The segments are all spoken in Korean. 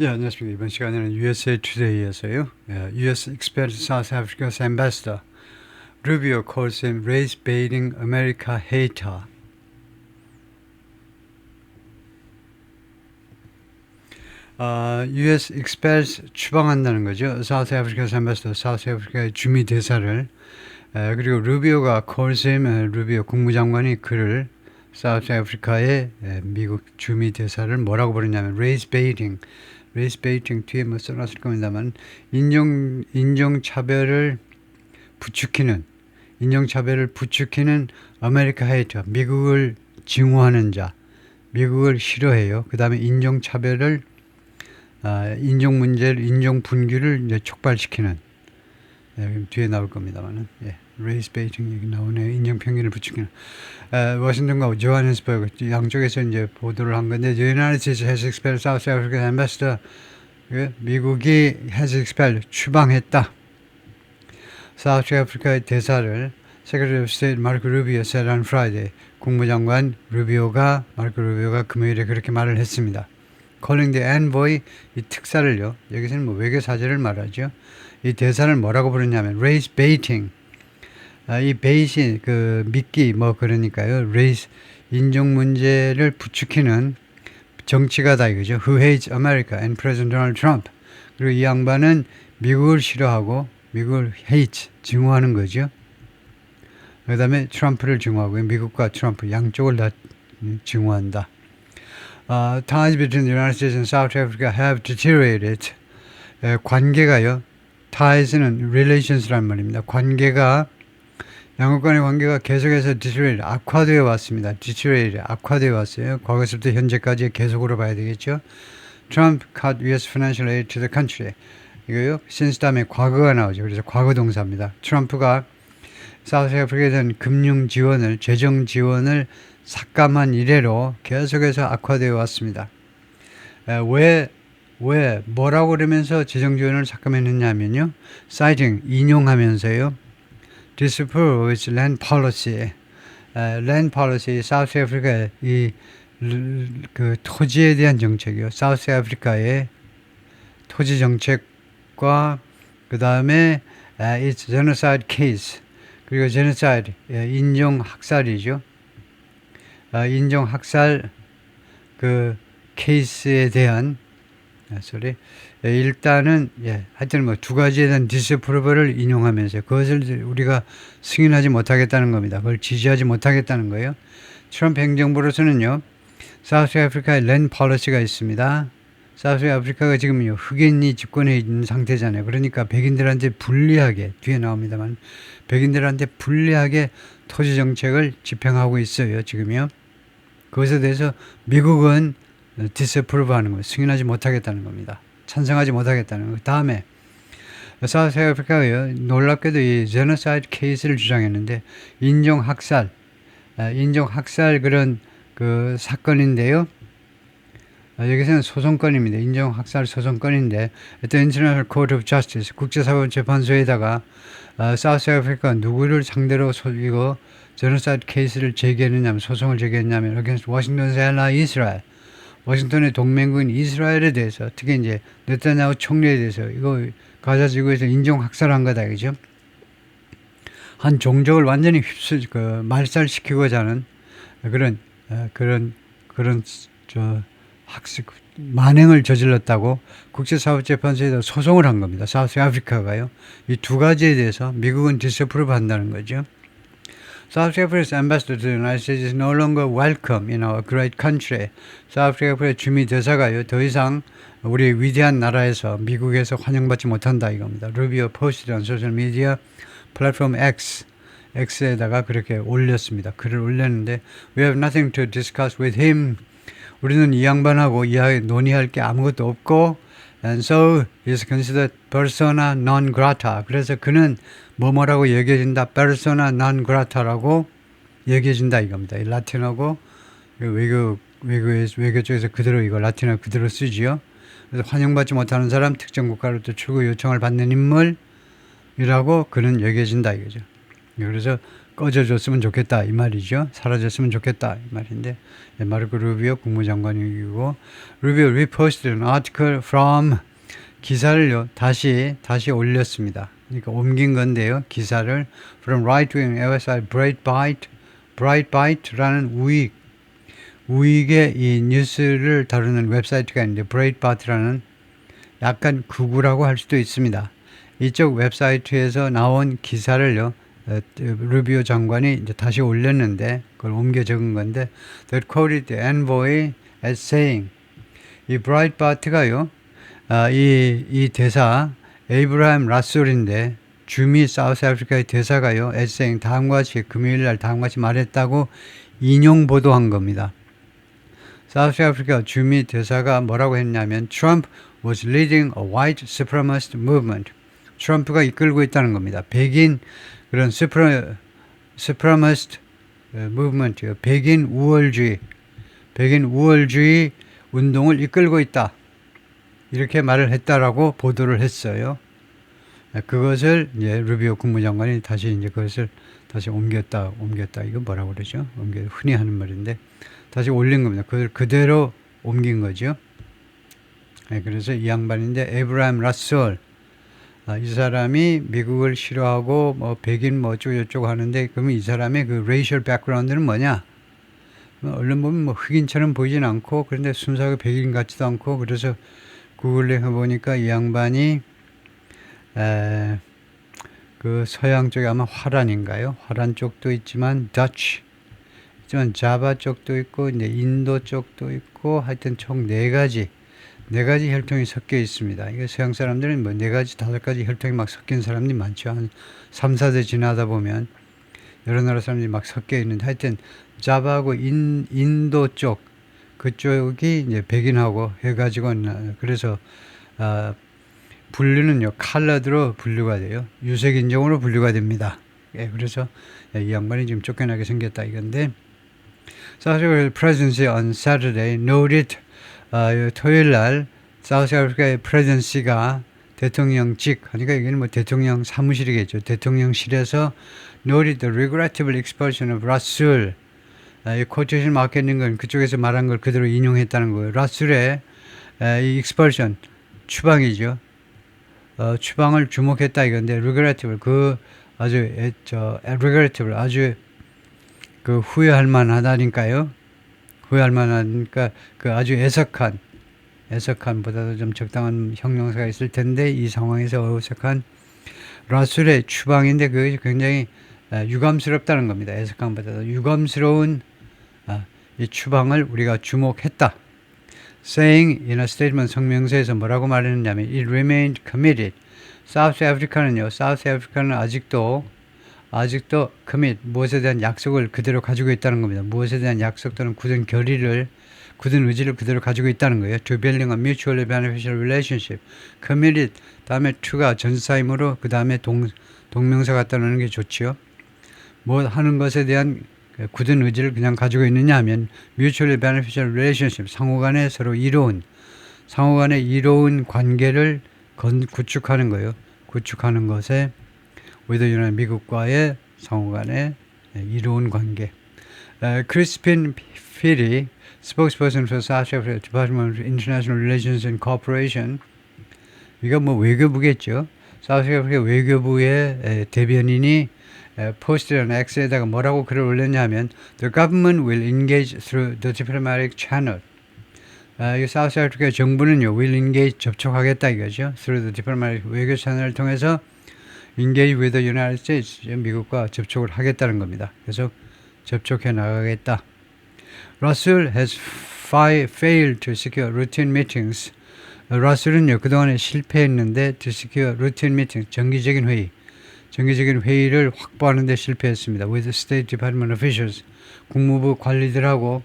예, 안녕하십니까. 이번 시간에는 USA Today에서요. 예, US expels South Africa's ambassador. Rubio calls him race baiting America hater. 아, US expels 추방한다는 거죠. South Africa's ambassador, South Africa의 주미 대사를 에, 그리고 루비오가 calls him 에, 루비오 국무장관이 그를 사우스 아프리카의 에, 미국 주미 대사를 뭐라고 부르냐면 race baiting 레이스 베이팅 뒤에 뭐 써놨을 겁니다만 인종 인종 차별을 부추기는 인종 차별을 부추기는 아메리카 헤이터 미국을 증오하는 자 미국을 싫어해요. 그다음에 인종 차별을 아, 인종 문제를 인종 분규를 이제 촉발시키는 예, 뒤에 나올 겁니다만은 예. 레이스 베이팅 얘기 나오네요. 인종 편견을 부추기는 에, 워싱턴과 조하네스버그 양쪽에서 이제 보도를 한 건데 has expelled South African ambassador 그 미국이 has expelled 추방했다. 사우스 아프리카의 대사를 of State 마르코 루비오 said on Friday 국무장관 루비오가 마르코 루비오가 금요일에 그렇게 말을 했습니다. calling the envoy 이 특사를요 여기서는 뭐 외교 사절을 말하죠. 이 대사를 뭐라고 부르냐면 race baiting 아, 이 베이시 그 미끼 뭐 그러니까요. 레이스 인종 문제를 부추기는 정치가 다 이거죠. Who hates America and President Donald Trump. 그리고 이 양반은 미국을 싫어하고 미국을 hate 증오하는 거죠. 그다음에 트럼프를 증오하고 미국과 트럼프 양쪽을 다 증오한다. Uh, ties between the United States and South Africa have deteriorated. 에, 관계가요. ties는 relations란 말입니다. 관계가 양국 간의 관계가 계속해서 디트레일 악화되어 왔습니다. 디트레일 악화되어 왔어요. 과거서부터 현재까지 계속으로 봐야 되겠죠. Trump cut U.S. financial aid to the country. 이거요. since 다음에 과거가 나오죠. 그래서 과거 동사입니다. 트럼프가 사우스 아프리카에 대한 금융 지원을 재정 지원을 삭감한 이래로 계속해서 악화되어 왔습니다. 에, 왜, 왜, 뭐라고 그러면서 재정 지원을 삭감했느냐면요. citing, 인용하면서요. Disapprove with land policy. 에, land policy, 사우스 아프리카의 이, 르- 그 토지에 대한 정책이요. 사우스 아프리카의 토지 정책과 그 다음에 its genocide case 그리고 genocide 예, 인종 학살이죠. 아, 인종 학살 그 케이스에 대한 아, sorry. 예, 일단은 예, 하여튼 뭐 두 가지에 대한 디스프로버를 인용하면서 그것을 우리가 승인하지 못하겠다는 겁니다. 그걸 지지하지 못하겠다는 거예요. 트럼프 행정부로서는요. 사우스 아프리카의 랜 폴리시가 있습니다. 사우스 아프리카가 지금요 흑인이 집권해 있는 상태잖아요. 그러니까 백인들한테 불리하게 뒤에 나옵니다만 백인들한테 불리하게 토지 정책을 집행하고 있어요. 지금요. 그것에 대해서 미국은 디스프로브하는 거예요. 승인하지 못하겠다는 겁니다. 찬성하지 못하겠다는 거. 다음에 사우스 아프리카가요 놀랍게도 이 제노사이드 케이스를 주장했는데 인종 학살, 아, 인종 학살 그런 그 사건인데요. 아, 여기서는 소송건입니다. 인종 학살 소송건인데 The International Court of Justice 국제사법 재판소에다가 아, 사우스 아프리카 누구를 상대로 소, 이거 제노사이드 케이스를 제기했느냐면 소송을 제기했냐면 against Washington's ally Israel 워싱턴의 동맹국인 이스라엘에 대해서 특히 이제 네타냐후 총리에 대해서 이거 가자 지구에서 인종 학살한 거다 그죠? 한 종족을 완전히 휩쓸 그 말살시키고자 하는 그런 어, 그런 그런 저 학습 만행을 저질렀다고 국제사법재판소에다 소송을 한 겁니다. 사우스 아프리카가요. 이 두 가지에 대해서 미국은 디스프로브 한다는 거죠. South Africa's ambassador to the United States is no longer welcome in our great country. South Africa의 주미 대사가요 더 이상 우리 위대한 나라에서 미국에서 환영받지 못한다 이겁니다. 루비오 포스트 on social media 플랫폼 X X에다가 그렇게 올렸습니다. 글을 올렸는데 We have nothing to discuss with him. 우리는 이 양반하고 이야기 논의할 게 아무것도 없고 and so is considered persona non grata. 그래서 그는 뭐뭐라고 여겨진다. persona non grata라고 여겨진다 이겁니다. 이 라틴어고 외교 외교에 외교 쪽에서 그대로 이거 라틴어 그대로 쓰지요. 그래서 환영받지 못하는 사람 특정 국가로부터 출국 요청을 받는 인물이라고 그는 여겨진다 이거죠. 그래서 꺼져줬으면 좋겠다 이 말이죠. 사라졌으면 좋겠다 이 말인데 예, 마르코 루비오 국무장관이고 루비오 reposted article from 기사를요 다시 다시 올렸습니다. 그러니까 옮긴 건데요. 기사를 from right wing website Breitbart Breitbart라는 우익 우익의 이 뉴스를 다루는 웹사이트가 있는데 Breitbart라는 약간 구구라고 할 수도 있습니다. 이쪽 웹사이트에서 나온 기사를요. 어, 루비오 장관이 이제 다시 올렸는데 그걸 옮겨 적은 건데 that quoted envoy as saying 이 브라이트바트가요 아, 이, 이 대사 에이브라임 라솔인데 주미 사우스 아프리카의 대사가요 as saying 다음과 같이 금요일 날 다음과 같이 말했다고 인용 보도한 겁니다. 사우스 아프리카 주미 대사가 뭐라고 했냐면 Trump was leading a white supremacist movement. 트럼프가 이끌고 있다는 겁니다. 백인 그런 supremacist movement, 백인 우월주의, 백인 우월주의 운동을 이끌고 있다. 이렇게 말을 했다라고 보도를 했어요. 그것을 이제 루비오 국무장관이 다시 이제 그것을 다시 옮겼다, 옮겼다. 이거 뭐라고 그러죠? 옮겨 흔히 하는 말인데 다시 올린 겁니다. 그걸 그대로 옮긴 거죠. 네, 그래서 이 양반인데 에브라임 라솔 아, 이 사람이 미국을 싫어하고 뭐 백인 뭐 어쩌고 저쩌고 하는데 그러면 이 사람의 그 레이셜 백그라운드는 뭐냐? 뭐 얼른 보면 뭐 흑인처럼 보이진 않고 그런데 순수하게 백인 같지도 않고 그래서 구글에 해보니까 이 양반이 에, 그 서양 쪽에 아마 화란인가요? 화란 쪽도 있지만 더치 있지만 자바 쪽도 있고 이제 인도 쪽도 있고 하여튼 총 네 가지 네 가지 혈통이 섞여 있습니다. 이게 서양 사람들은 뭐 네 가지 다섯 가지 혈통이 막 섞인 사람들이 많죠. 한 3, 4대 지나다 보면 여러 나라 사람들이 막 섞여 있는데 하여튼 자바하고 인, 인도 쪽 그쪽이 이제 백인하고 해가지고 그래서 아, 분류는요 칼라드로 분류가 돼요 유색 인종으로 분류가 됩니다. 예, 그래서 이 양반이 지금 쫓겨나게 생겼다 이건데 사실 presidency on Saturday noted 어, 토요일 날 사우스 아프리카의 프레젠시가 대통령직 하니까 여기는 뭐 대통령 사무실이겠죠. 대통령실에서 noted the regrettable expulsion of 라술 아, 이 코테이션 마크 있는 건 그쪽에서 말한 걸 그대로 인용했다는 거예요. 라술의 아, 이 expulsion 추방이죠. 어, 추방을 주목했다 이건데 regrettable 그 아주 에, 저 regrettable 아주 그 후회할 만하다니까요. 후회할 만하니까 그 아주 애석한 애석한보다도 좀 적당한 형용사가 있을 텐데 이 상황에서 어색한 라술의 추방인데 그것이 굉장히 아, 유감스럽다는 겁니다. 애석함보다도 유감스러운 아, 이 추방을 우리가 주목했다. saying in a statement 성명서에서 뭐라고 말했느냐면 it remained committed. 사우스 아프리카는요. 사우스 아프리카는 아직도 아직도 commit 무엇에 대한 약속을 그대로 가지고 있다는 겁니다. 무엇에 대한 약속 또는 굳은 결의를 굳은 의지를 그대로 가지고 있다는 거예요. To building a mutually beneficial relationship. committed 다음에 to가 전사이므로 그 다음에 동 동명사 갖다 놓는 게 좋지요. 뭐 하는 것에 대한 굳은 의지를 그냥 가지고 있느냐 하면 mutually beneficial relationship 상호간에 서로 이로운 상호간에 이로운 관계를 건, 구축하는 거예요. 구축하는 것에 United 미국과의 상호 간의 이로운 관계. 크리스핀 필이 Department of International Relations and Cooperation 이거 뭐 외교부겠죠. 사우스 아프리카 외교부의 대변인이 포스트라는 X에다가 뭐라고 글을 올렸냐면 The government will engage through the diplomatic channel. 아, 이 사우스 아프리카 정부는요 will engage 접촉하겠다 이거죠. through the diplomatic 외교 채널을 통해서 engage with the United States 미국과 접촉을 하겠다는 겁니다. 그래서 접촉해 나가겠다. Russell has failed to secure routine meetings. 러셀은요 그동안에 실패했는데 to secure routine meetings 정기적인 회의 정기적인 회의를 확보하는 데 실패했습니다. with State Department officials 국무부 관리들하고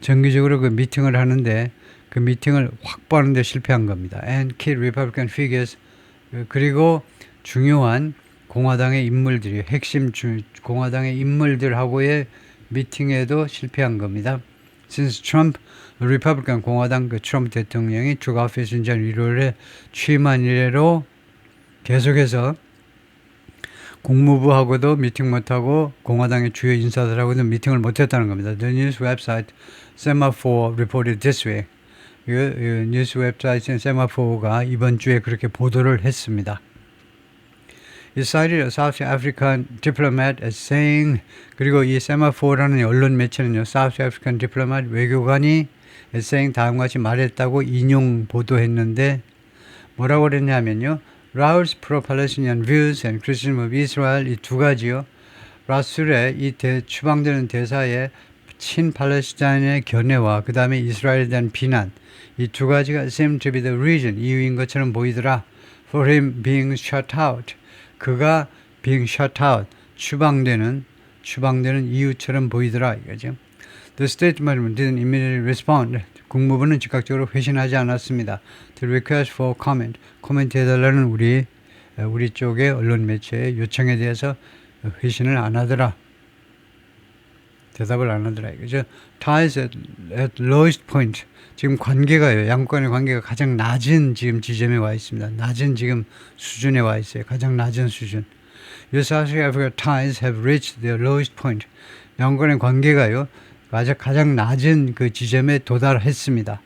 정기적으로 그 미팅을 하는데 그 미팅을 확보하는 데 실패한 겁니다. and key Republican figures 그리고 중요한 공화당의 인물들이 핵심 주, 공화당의 인물들하고의 미팅에도 실패한 겁니다. Since Trump, 리퍼블리칸 공화당 그 트럼프 대통령이 주가 오피스 인전 1월에 취임한 이래로 계속해서 국무부하고도 미팅 못하고 공화당의 주요 인사들하고도 미팅을 못했다는 겁니다. The news website Semaphore reported this way. 뉴스 웹사이트 세마포가 이번 주에 그렇게 보도를 했습니다. Cited a South African diplomat as saying 그리고 이 세마포라는 언론 매체는요 South African diplomat 외교관이 as saying 다음과 같이 말했다고 인용 보도했는데 뭐라고 그랬냐면요 Raul's pro-Palestinian views and criticism of Israel 이 두 가지요 라술의 이 대, 추방되는 대사의 친팔레스타인의 견해와 그 다음에 이스라엘에 대한 비난 이 두 가지가 seem to be the reason 이유인 것처럼 보이더라 for him being shut out 그가 out 추방되는 추방되는 이유처럼 보이더라 이거죠. The statement didn't immediately respond. 국무부는 즉각적으로 회신하지 않았습니다. The request for comment 코멘트 해달라는 우리 우리 쪽의 언론 매체의 요청에 대해서 회신을 안 하더라. 대답을 안 하더라 이거죠. Ties at, at lowest point. 지금 관계가요. 양권의 관계가 가장 낮은 지금 지점에 와 있습니다. 낮은 지금 수준에 와 있어요. 가장 낮은 수준. US Africa ties have reached their lowest point. 양권의 관계가요. 가장 가장 낮은 그 지점에 도달했습니다.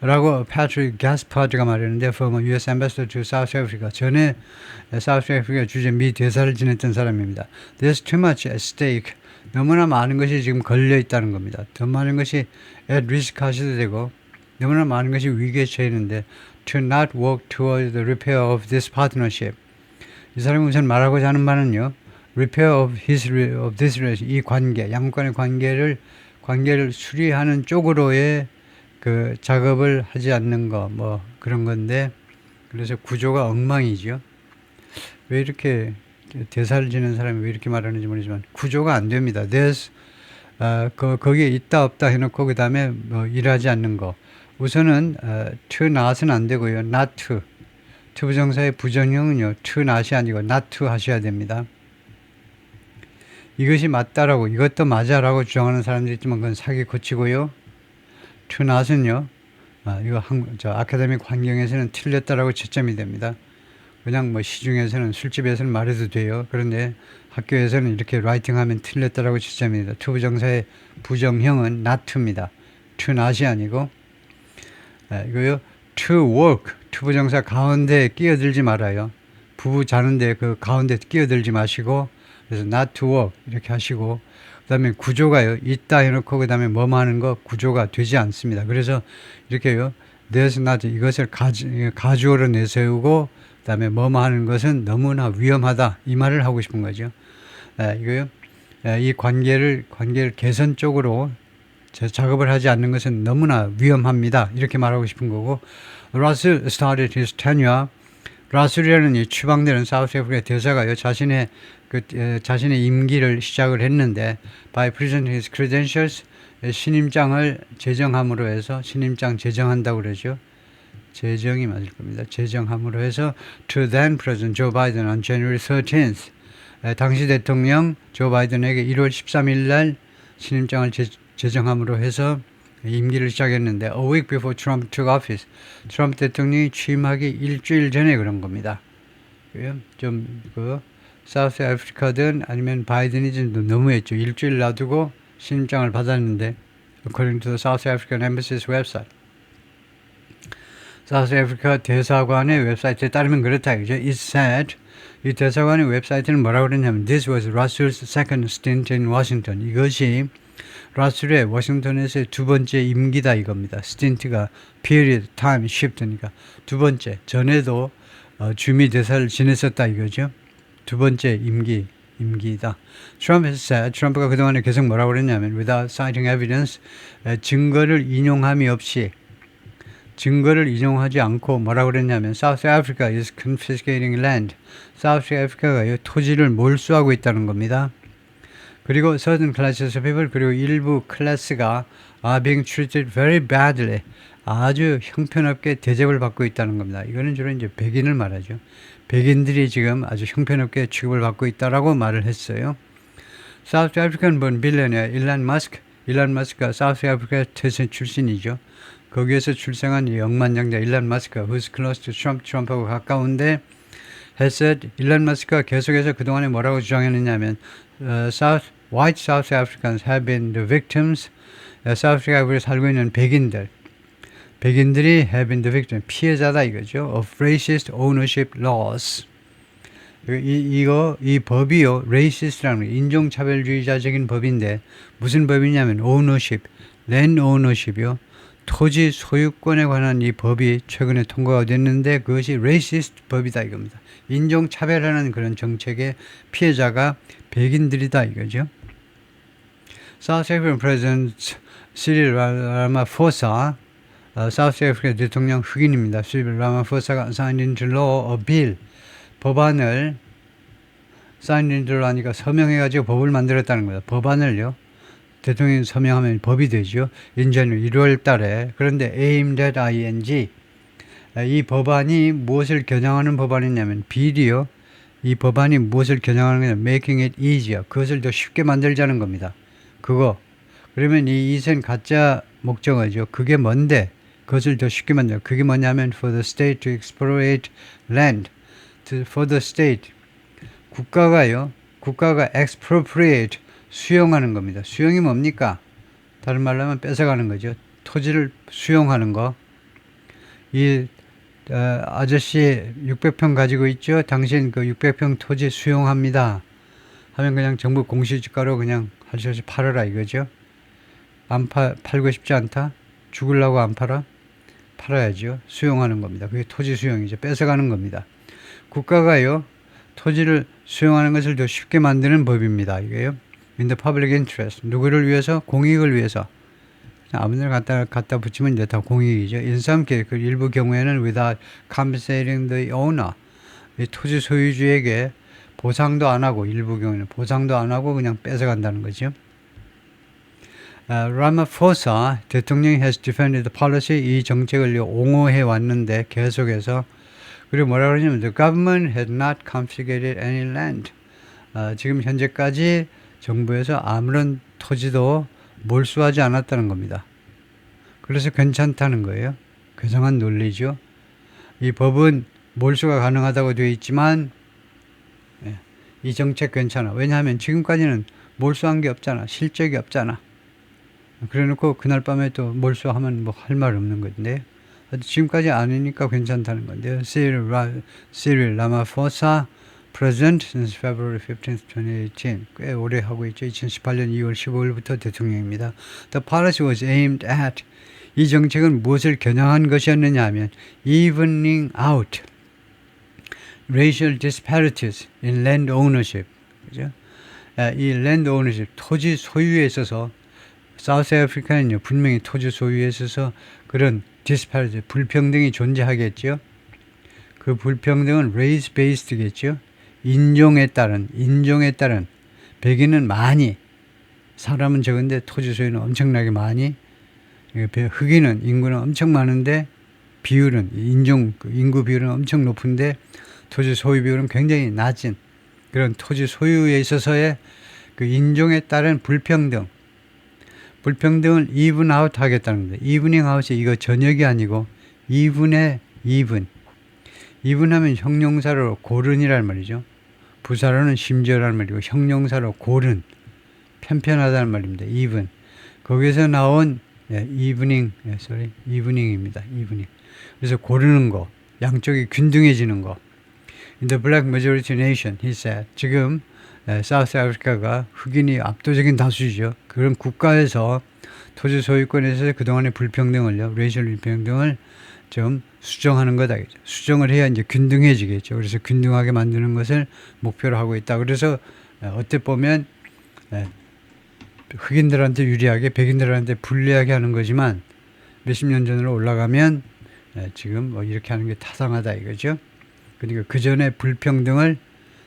라고 패트릭 가스파드가 말했는데 former US ambassador to South Africa 전에 사우스 아프리카 주재 미 대사를 지냈던 사람입니다. There's too much at stake. 너무나 많은 것이 지금 걸려 있다는 겁니다. 더 많은 것이 at risk 하셔도 되고 너무나 많은 것이 위기에 처해 있는데 to not work toward the repair of this partnership. 이 사람이 우선 말하고자 하는 바는요. repair of his of this relationship 이 관계 양권의 관계를 관계를 수리하는 쪽으로의 그 작업을 하지 않는 거 뭐 그런 건데 그래서 구조가 엉망이죠. 왜 이렇게 대사를 지는 사람이 왜 이렇게 말하는지 모르지만 구조가 안 됩니다. there's 어, 그, 거기에 있다 없다 해놓고 그 다음에 뭐 일하지 않는 거. 우선은 어, to not은 안 되고요. not to. to 부정사의 부정형은요. to not이 아니고 not to 하셔야 됩니다. 이것이 맞다라고 이것도 맞아라고 주장하는 사람들이 있지만 그건 사기 고치고요. to not은요. 아, 이거 한, 저 아카데믹 환경에서는 틀렸다라고 채점이 됩니다. 그냥 뭐 시중에서는 술집에서는 말해도 돼요. 그런데 학교에서는 이렇게 라이팅하면 틀렸다라고 지점입니다. to 부정사의 부정형은 not to입니다. to not이 아니고 아, 이거요. to work to 부정사 가운데 끼어들지 말아요. 부부 자는데 그 가운데 끼어들지 마시고 그래서 not to work 이렇게 하시고 그다음에 구조가요. 있다 해놓고 그다음에 뭐뭐 하는 거 구조가 되지 않습니다. 그래서 이렇게요. there's not 이것을 가주, 가주어로 내세우고 그다음에 뭐뭐 하는 것은 너무나 위험하다 이 말을 하고 싶은 거죠. 에, 이거요. 에, 이 관계를 관계를 개선 쪽으로 작업을 하지 않는 것은 너무나 위험합니다. 이렇게 말하고 싶은 거고. Russell started his tenure. 라술이라는 이 추방되는 사우스 아프리카 대사가요 자신의 그 에, 자신의 임기를 시작을 했는데 by presenting his credentials 신임장을 제정함으로 해서 신임장 제정한다고 그러죠. 제정이 맞을 겁니다. 제정함으로 해서 to then President Joe Biden on January 13th 에, 당시 대통령 조 바이든에게 1월 13일 날 신임장을 제, 제정함으로 해서 임기를 시작했는데 a week before Trump took office 트럼프 대통령이 취임하기 일주일 전에 그런 겁니다. 좀그 사우스 아프리카든 아니면 바이든이 좀 너무했죠. 일주일 놔두고 신임장을 받았는데 according to the South African Embassy's website 사우스 아프리카 대사관의 웹사이트에 따르면 그렇다 이죠. It said 이 대사관의 웹사이트는 뭐라고 그랬냐면 This was Russell's second stint in Washington. 이것이 라술의 워싱턴에서의 두 번째 임기다 이겁니다. 스틴트가 period, time, shift니까 두 번째. 전에도 어, 주미 대사를 지냈었다 이거죠. 두 번째 임기, 임기이다. 트럼프 said, 트럼프가 그동안에 계속 뭐라고 그랬냐면 without citing evidence, 에, 증거를 인용함이 없이 증거를 인용하지 않고 뭐라고 그랬냐면 South Africa is confiscating land. 사우스 아프리카가 토지를 몰수하고 있다는 겁니다. 그리고 certain classes of people 그리고 일부 클래스가 are being treated very badly 아주 형편없게 대접을 받고 있다는 겁니다. 이거는 주로 이제 백인을 말하죠. 백인들이 지금 아주 형편없게 취급을 받고 있다라고 말을 했어요. 사우스 아프리칸 본 빌리언의 일란 마스크, 일란 마스크가 사우스 아프리카 출신이죠. 거기에서 출생한 이 억만장자 일란 마스크, who's close to Trump, 트럼프하고 가까운데 said 일론 머스크가 계속해서 그동안에 뭐라고 주장했느냐면 uh, South white South Africans have been the victims 어, 사우스아프리카에 살고 있는 백인들 백인들이 have been the victim 피해자다 이거죠 of racist ownership laws 이, 이거 이 법이요 거, 인종차별주의자적인 법인데 무슨 법이냐면 ownership land ownership이요 토지 소유권에 관한 이 법이 최근에 통과가 됐는데 그것이 racist 법이다 이겁니다. 인종 차별하는 그런 정책의 피해자가 백인들이다 이거죠. South African President Ramaphosa, 어, South Africa 대통령 흑인입니다. Cyril Ramaphosa가 signed into law a bill, 법안을 signed into law 하니까 서명해가지고 법을 만들었다는 거예요. 법안을요. 대통령이 서명하면 법이 되죠. 인제는 1월 달에. 그런데 aimed ing. 이 법안이 무엇을 겨냥하는 법안이냐면 비리요. 이 법안이 무엇을 겨냥하는 거냐 making it easier. 그것을 더 쉽게 만들자는 겁니다. 그거. 그러면 이 이선 가짜 목적어죠. 그게 뭔데? 그것을 더 쉽게 만들. 그게 뭐냐면 for the state to expropriate land. For the state. 국가가요. 국가가 expropriate 수용하는 겁니다. 수용이 뭡니까? 다른 말로 하면 뺏어가는 거죠. 토지를 수용하는 거. 이 어, 아저씨 600평 가지고 있죠. 당신 그 600평 토지 수용합니다. 하면 그냥 정부 공시지가로 그냥 할수 없이 팔아라 이거죠. 안 파, 팔고 싶지 않다. 죽을라고 안 팔아? 팔아야죠. 수용하는 겁니다. 그게 토지 수용이죠. 뺏어가는 겁니다. 국가가요. 토지를 수용하는 것을 더 쉽게 만드는 법입니다. 이게요. In the public interest. 누구를 위해서? 공익을 위해서. 아무 데나 갖다, 갖다 붙이면 이제 다 공익이죠. In some case, 그 일부 경우에는 without compensating the owner. 이 토지 소유주에게 보상도 안 하고, 일부 경우에는 보상도 안 하고 그냥 뺏어간다는 거죠. 아, 라마포사 대통령이 has defended the policy 이 정책을 옹호해 왔는데 계속해서 그리고 뭐라 그러냐면 the government had not confiscated any land. 아, 지금 현재까지 정부에서 아무런 토지도 몰수하지 않았다는 겁니다. 그래서 괜찮다는 거예요. 괴상한 논리죠. 이 법은 몰수가 가능하다고 되어 있지만 예, 이 정책 괜찮아. 왜냐하면 지금까지는 몰수한 게 없잖아. 실적이 없잖아. 그래놓고 그날 밤에 또 몰수하면 뭐 할 말 없는 건데 지금까지 아니니까 괜찮다는 건데요. 시릴 시릴 라마포사 President since February 15th, 2018. 꽤 오래 하고 있죠. 2018년 2월 15일부터 대통령입니다. The policy was aimed at 이 정책은 무엇을 겨냥한 것이었느냐 하면 evening out racial disparities in land ownership. 그죠? 이 land ownership, 토지 소유에 있어서 사우스 아프리카는요, 분명히 토지 소유에 있어서 그런 disparity, 불평등이 존재하겠죠. 그 불평등은 race based겠죠. 인종에 따른 인종에 따른 백인은 많이 사람은 적은데 토지 소유는 엄청나게 많이 흑인은 인구는 엄청 많은데 비율은 인종 그 인구 비율은 엄청 높은데 토지 소유 비율은 굉장히 낮은 그런 토지 소유에 있어서의 그 인종에 따른 불평등 불평등을 이분 아웃 하겠다는 겁니다. 이브닝 아웃이 이거 저녁이 아니고 이분의 이분 이분하면 형용사로 고른이란 말이죠. 부사로는 심지어라는 말이고 형용사로 고른 편편하다는 말입니다. even 거기서 나온 예, evening 예, sorry evening입니다. evening 그래서 고르는 거 양쪽이 균등해지는 거 In the black majority nation, he said 지금 예, 사우스 아프리카가 흑인이 압도적인 다수죠. 그런 국가에서 토지 소유권에서 그동안의 불평등을요, 레이셜 불평등을 좀 수정하는 거다. 수정을 해야 이제 균등해지겠죠. 그래서 균등하게 만드는 것을 목표로 하고 있다. 그래서 어, 어떻게 보면 흑인들한테 유리하게 백인들한테 불리하게 하는 거지만 몇십 년 전으로 올라가면 지금 뭐 이렇게 하는 게 타당하다 이거죠. 그러니까 그 전에 불평등을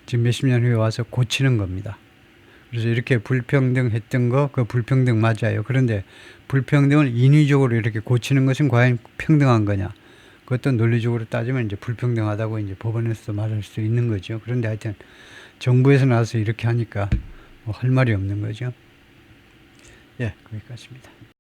지금 몇십 년 후에 와서 고치는 겁니다. 그래서 이렇게 불평등했던 거, 그 불평등 맞아요. 그런데 불평등을 인위적으로 이렇게 고치는 것은 과연 평등한 거냐? 그것도 논리적으로 따지면 이제 불평등하다고 이제 법원에서도 말할 수 있는 거죠. 그런데 하여튼 정부에서 나와서 이렇게 하니까 뭐 할 말이 없는 거죠. 예, 거기까지입니다.